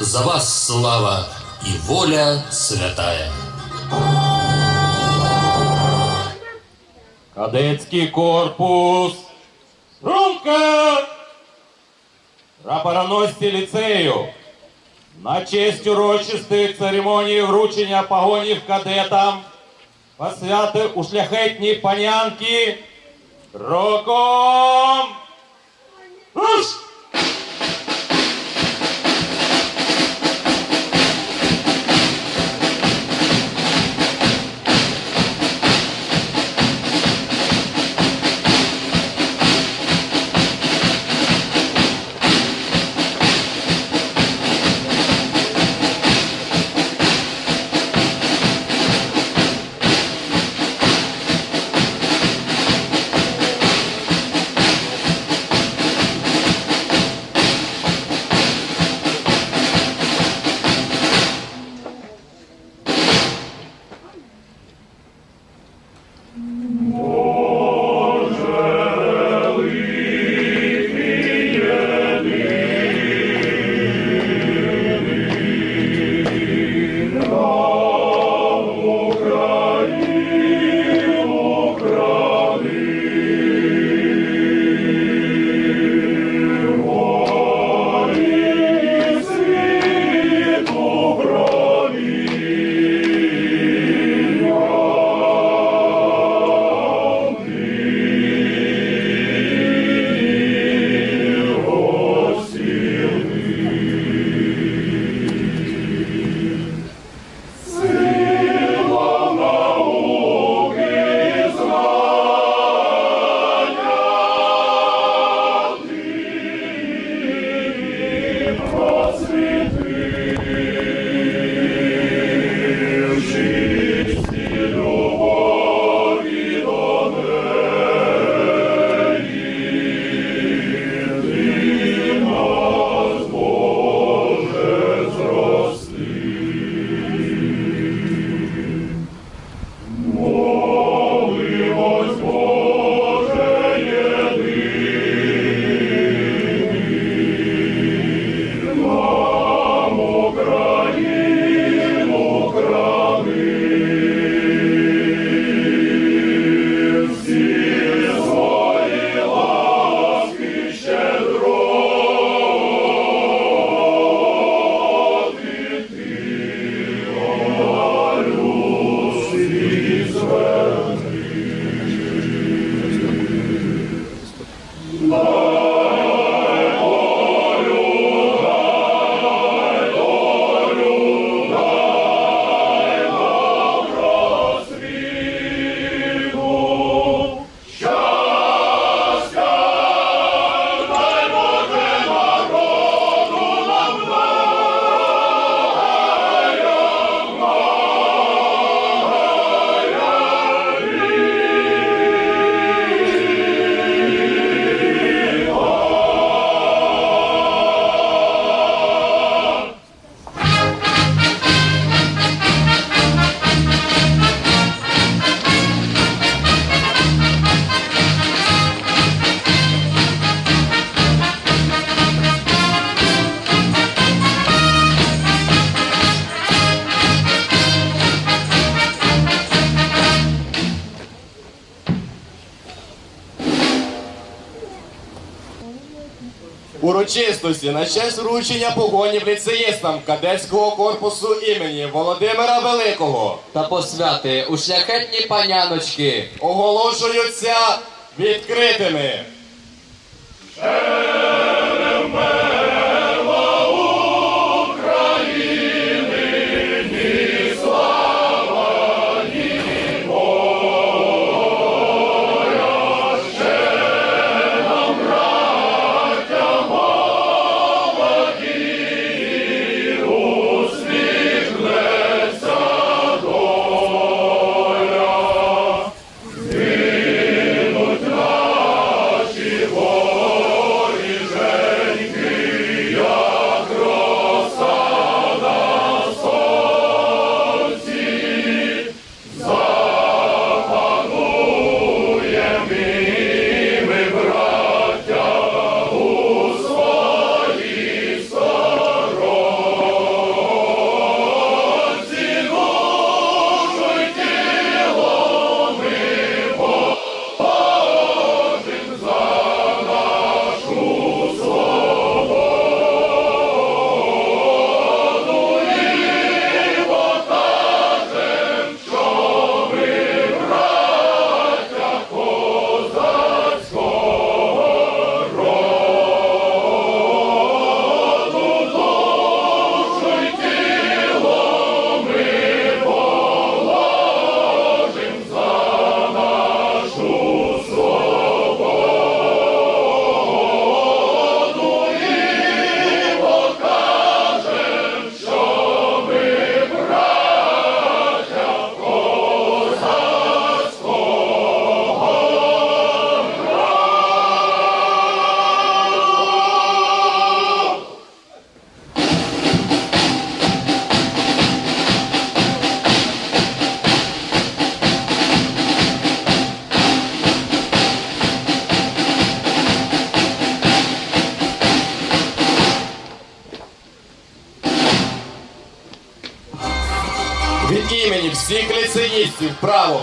за вас слава і воля святая. Кадетський корпус. Струнка! Прапороносці ліцею. На честь урочистої церемонії вручення погонів кадетам посвяти у шляхетні панянки роком. Руш! Урочистості на честь вручення погонів ліцеїстам кадетського корпусу імені Володимира Великого та посвяти у шляхетні паняночки. оголошуються відкритими.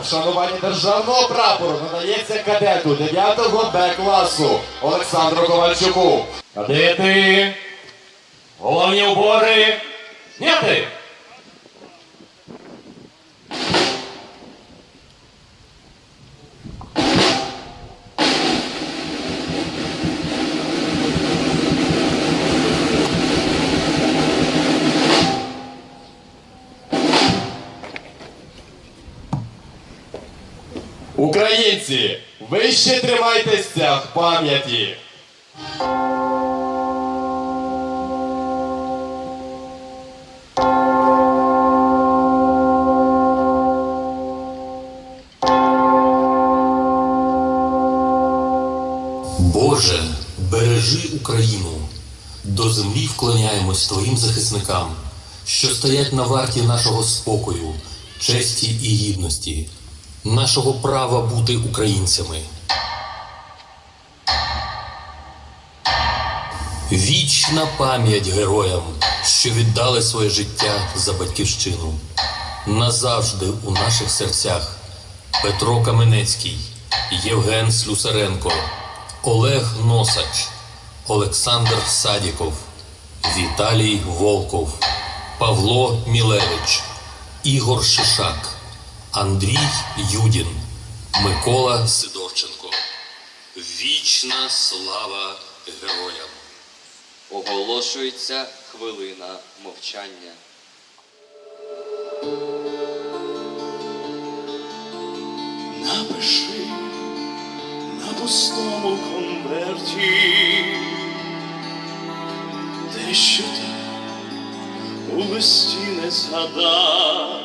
Вшанування державного прапору надається кадету 9 Б класу Олександру Ковальчуку. Кадети, головні убори, зняти! Українці, ви ще тримайте стяг пам'яті. Боже, бережи Україну. До землі вклоняємось Твоїм захисникам, що стоять на варті нашого спокою, честі і гідності, нашого права бути українцями. Вічна пам'ять героям, що віддали своє життя за батьківщину. Назавжди у наших серцях Петро Каменецький, Євген Слюсаренко, Олег Носач, Олександр Садіков, Віталій Волков, Павло Мілевич, Ігор Шишак, Андрій Юдін, Микола Сидорченко. Вічна слава героям! Оголошується хвилина мовчання. Напиши на пустому конверті те, що ти у листі не згадав,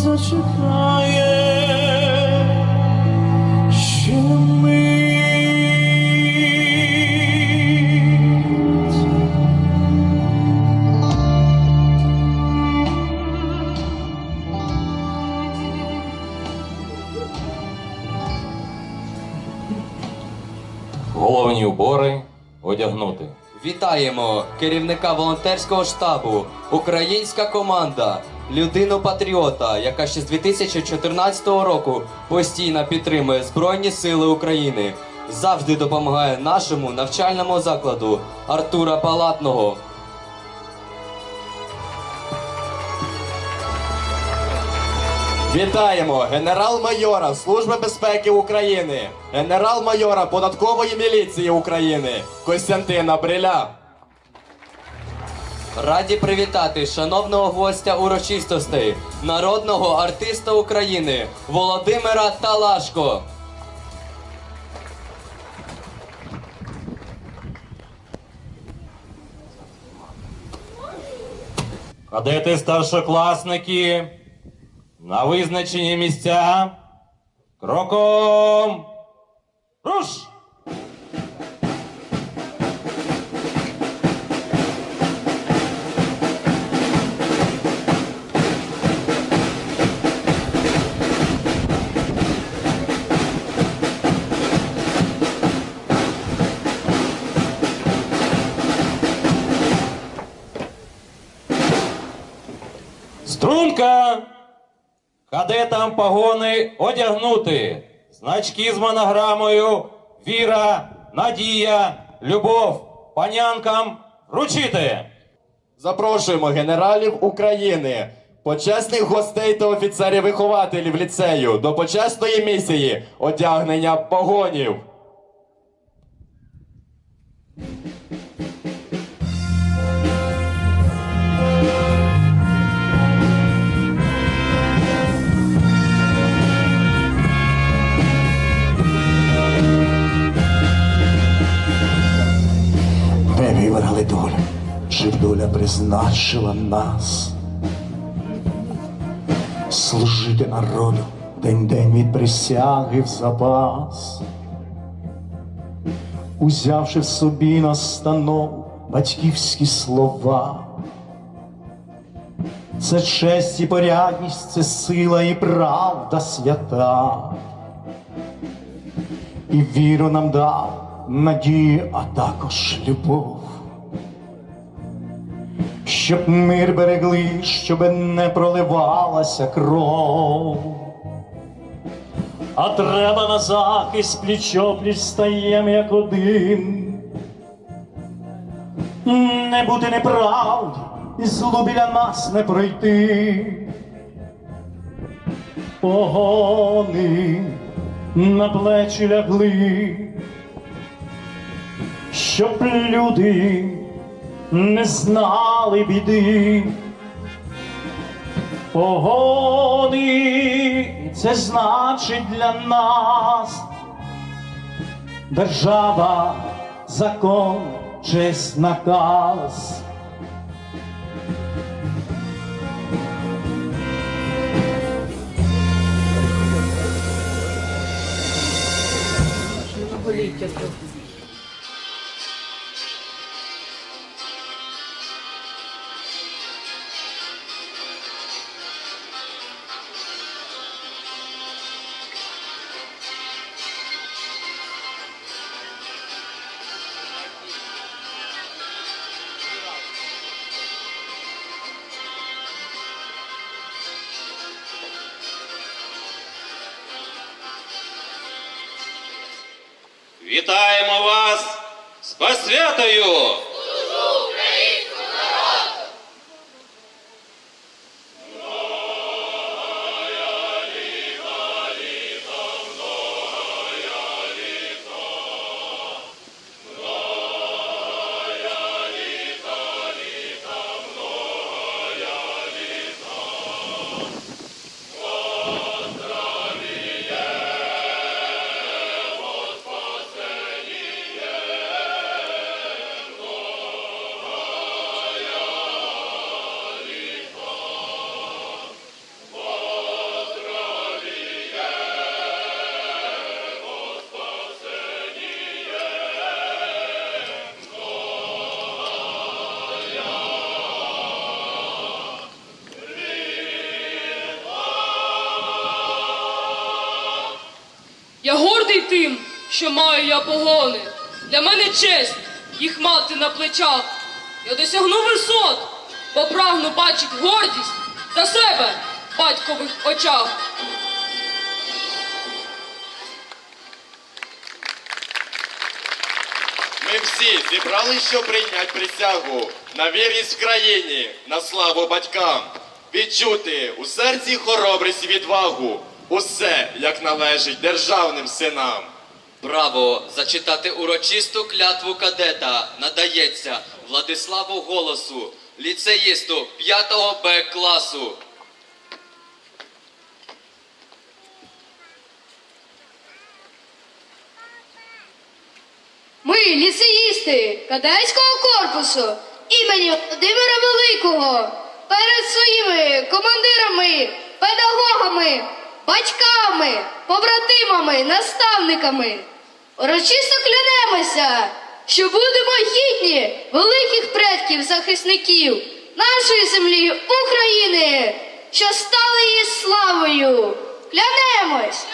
зачекає, ще мить. Головні убори одягнути. Вітаємо керівника волонтерського штабу, українська команда людину патріота, яка ще з 2014 року постійно підтримує Збройні Сили України, завжди допомагає нашому навчальному закладу Артура Палатного. Вітаємо генерал-майора Служби безпеки України, генерал-майора податкової міліції України Костянтина Бриля. Раді привітати шановного гостя урочистостей, народного артиста України Володимира Талашко. Кадети старшокласники на визначені місця. Кроком. Погони одягнути. Значки з монограмою Віра, Надія, Любов, панянкам вручити. Запрошуємо генералів України, почесних гостей та офіцерів-вихователів ліцею до почесної місії одягнення погонів. Щоб доля призначила нас. Служити народу день-день від присяги в запас. Узявши в собі настанов батьківські слова. Це честь і порядність, це сила і правда свята і віру нам дав, надію, а також любов. Щоб мир берегли, щоб не проливалася кров. А треба на захист пліч-опліч стаєм як один. Не бути неправді, і злу біля нас не пройти. Погони на плечі лягли, щоб люди не знали біди. Погони це значить для нас держава, закон, честь, наказ. Вітаємо що маю я погони, Для мене честь їх мати на плечах. Я досягну висот, бо прагну бачити гордість за себе в батькових очах. Ми всі зібрались, щоб прийняти присягу на вірність в країні, на славу батькам, відчути у серці хоробрість і відвагу, усе, як належить державним синам. Право зачитати урочисту клятву кадета надається Владиславу Голосу, ліцеїсту 5 Б класу. Ми, ліцеїсти кадетського корпусу імені Володимира Великого, перед своїми командирами, педагогами, батьками, побратимами, наставниками урочисто клянемося, що будемо гідні великих предків захисників нашої землі України, що стали її славою. Клянемось!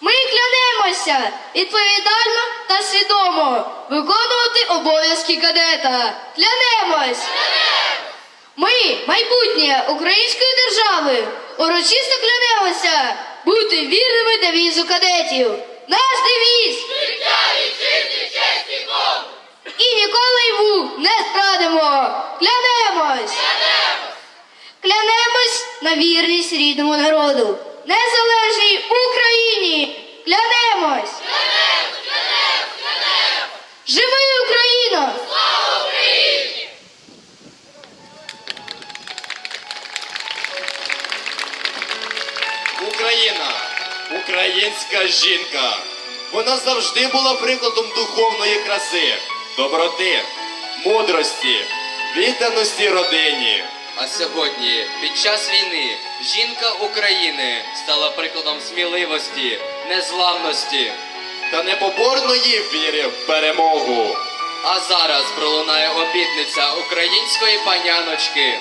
Ми клянемося відповідально та свідомо виконувати обов'язки кадета. Клянемось! Ми, майбутнє української держави, урочисто клянемося бути вірними девізу кадетів. Наш девіз! І ніколи йому не страдимо. Клянемось! Клянемось на вірність рідному народу, незалежній Україні. Клянемось! Живи українська жінка. Вона завжди була прикладом духовної краси, доброти, мудрості, відданості родині. А сьогодні, під час війни, жінка України стала прикладом сміливості, незламності. та непоборної віри в перемогу. А зараз пролунає обітниця української паняночки.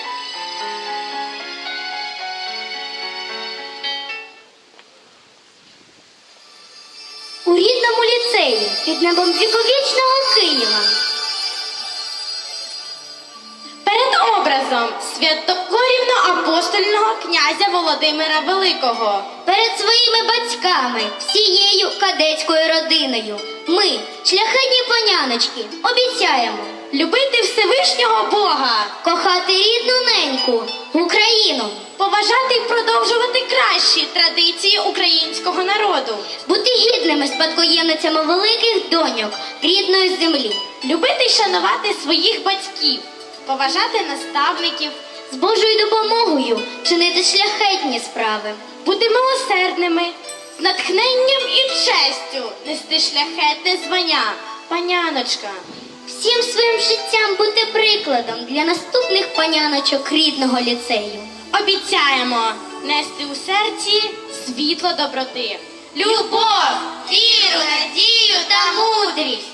У рідному ліцеї під небом віковічного Києва. Перед образом святогорівно-апостольного князя Володимира Великого. Перед своїми батьками, всією кадетською родиною. Ми, шляхетні паняночки, обіцяємо Любити Всевишнього Бога, кохати рідну неньку, Україну, поважати і продовжувати кращі традиції українського народу, бути гідними спадкоємницями великих доньок рідної землі, любити й шанувати своїх батьків, поважати наставників, з Божою допомогою чинити шляхетні справи. бути милосердними, з натхненням і честю нести шляхетне звання. Паняночка. Всім своїм життям бути прикладом для наступних паняночок рідного ліцею. Обіцяємо нести у серці світло доброти, любов, віру, надію та мудрість.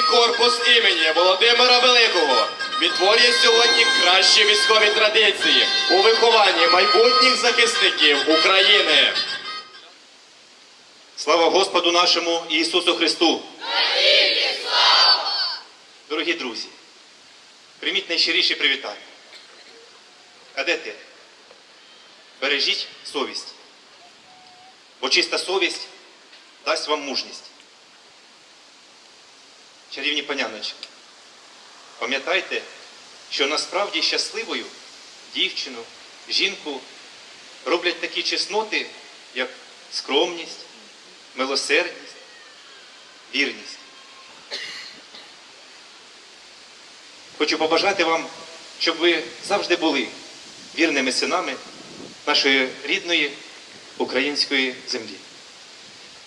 Кадетський корпус імені Володимира Великого відтворює сьогодні кращі військові традиції у вихованні майбутніх захисників України. Слава Господу нашому Ісусу Христу! Дорогі друзі, прийміть найщиріші привітання. Кадети, бережіть совість, бо чиста совість дасть вам мужність. Чарівні паняночки, пам'ятайте, що насправді щасливою дівчину, жінку роблять такі чесноти, як скромність, милосердність, вірність. Хочу побажати вам, щоб ви завжди були вірними синами нашої рідної української землі.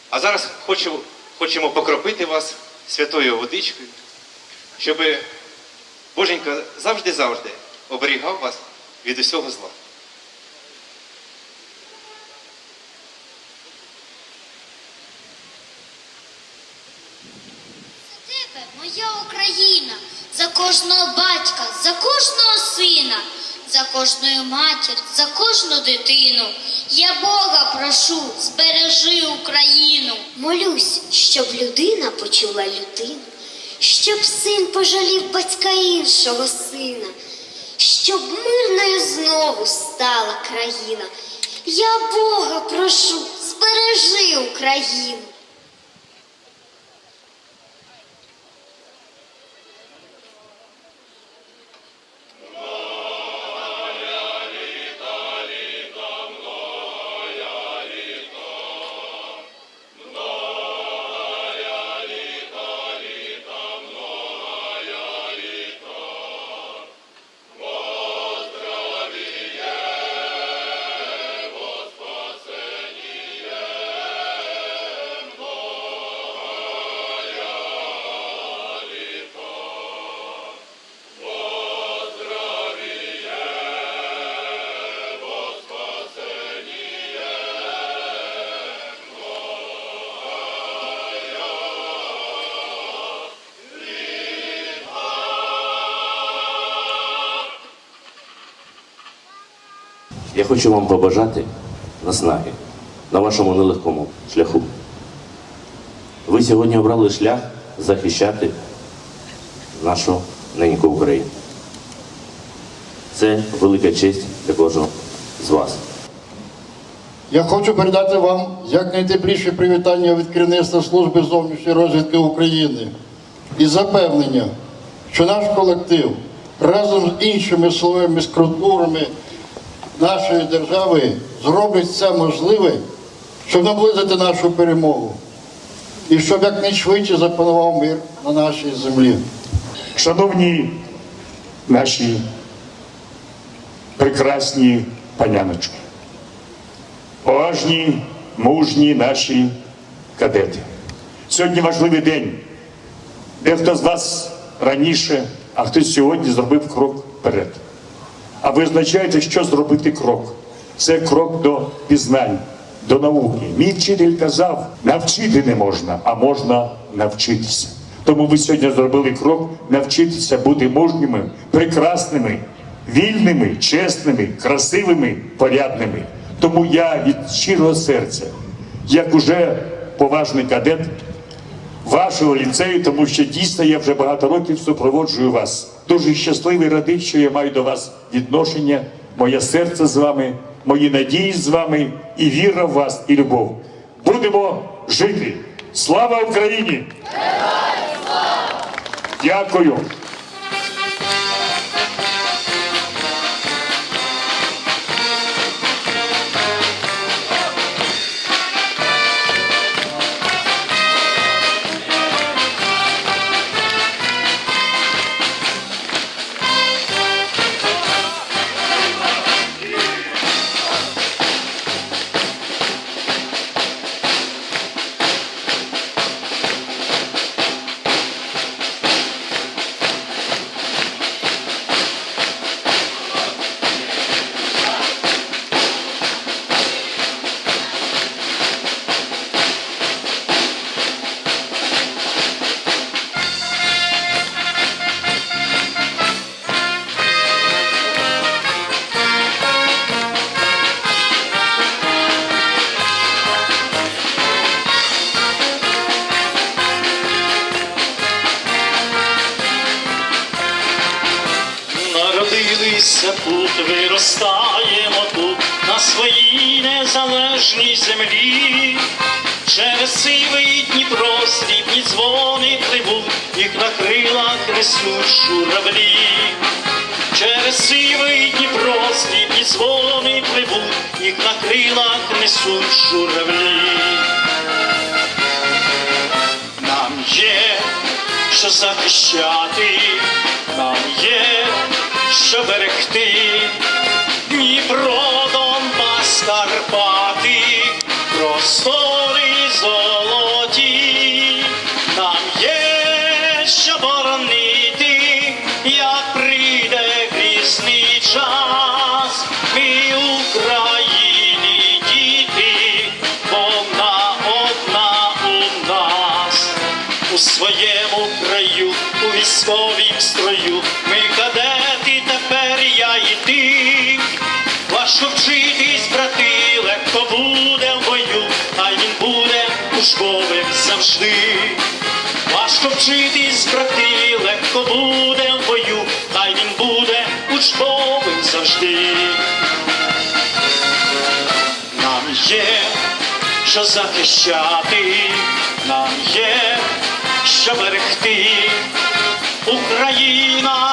А зараз хочу, хочемо покропити вас святою водичкою, щоб Боженька завжди-завжди оберігав вас від усього зла. тебе, моя Україна, за кожного батька, за кожного сина, за кожну матір, за кожну дитину. Я Бога прошу, збережи Україну. Молюсь, щоб людина почула людину, щоб син пожалів батька іншого сина, щоб мирною знову стала країна. Я Бога прошу, збережи Україну. Я хочу вам побажати наснаги на вашому нелегкому шляху. Ви сьогодні обрали шлях захищати нашу неньку Україну. Це велика честь для кожного з вас. Я хочу передати вам якнайтепліші привітання від керівництва служби зовнішньої розвідки України і запевнення, що наш колектив разом з іншими силовими структурами нашої держави зроблять все можливе, щоб наблизити нашу перемогу і щоб якнайшвидше запанував мир на нашій землі. Шановні наші прекрасні паняночки, поважні, мужні наші кадети. Сьогодні важливий день. Дехто з вас раніше, а хтось сьогодні зробив крок вперед. А ви знаєте, що зробити крок? Це крок до пізнань, до науки. Мій вчитель казав, навчити не можна, а можна навчитися. Тому ви сьогодні зробили крок навчитися бути мужніми, прекрасними, вільними, чесними, красивими, порядними. Тому я від щирого серця, як уже поважний кадет вашого ліцею, тому що дійсно я вже багато років супроводжую вас. Дуже щасливий радий, що я маю до вас відношення, моє серце з вами, мої надії з вами, і віра в вас, і любов. Будемо жити. Слава Україні! Дякую. Народилися тут, виростаємо тут, на своїй незалежній землі. Через сивий Дніпро срібні дзвони пливуть, їх на крилах несуть журавлі. Через сивий Дніпро срібні дзвони пливуть, їх на крилах несуть журавлі. Нам є що захищати, нам є що берегти, Дніпро, Донбас, Карпати, простори золоті, нам є що боронити, як прийде грізний час, ми Україні діти, вона одна у нас. У своєму краю, у військовім строю, Важко вчитись, брати, легко буде в бою, хай він буде учбовим завжди. Важко вчитись, брати, легко буде в бою, хай він буде учбовим завжди. Нам є що захищати, нам є що берегти. Україна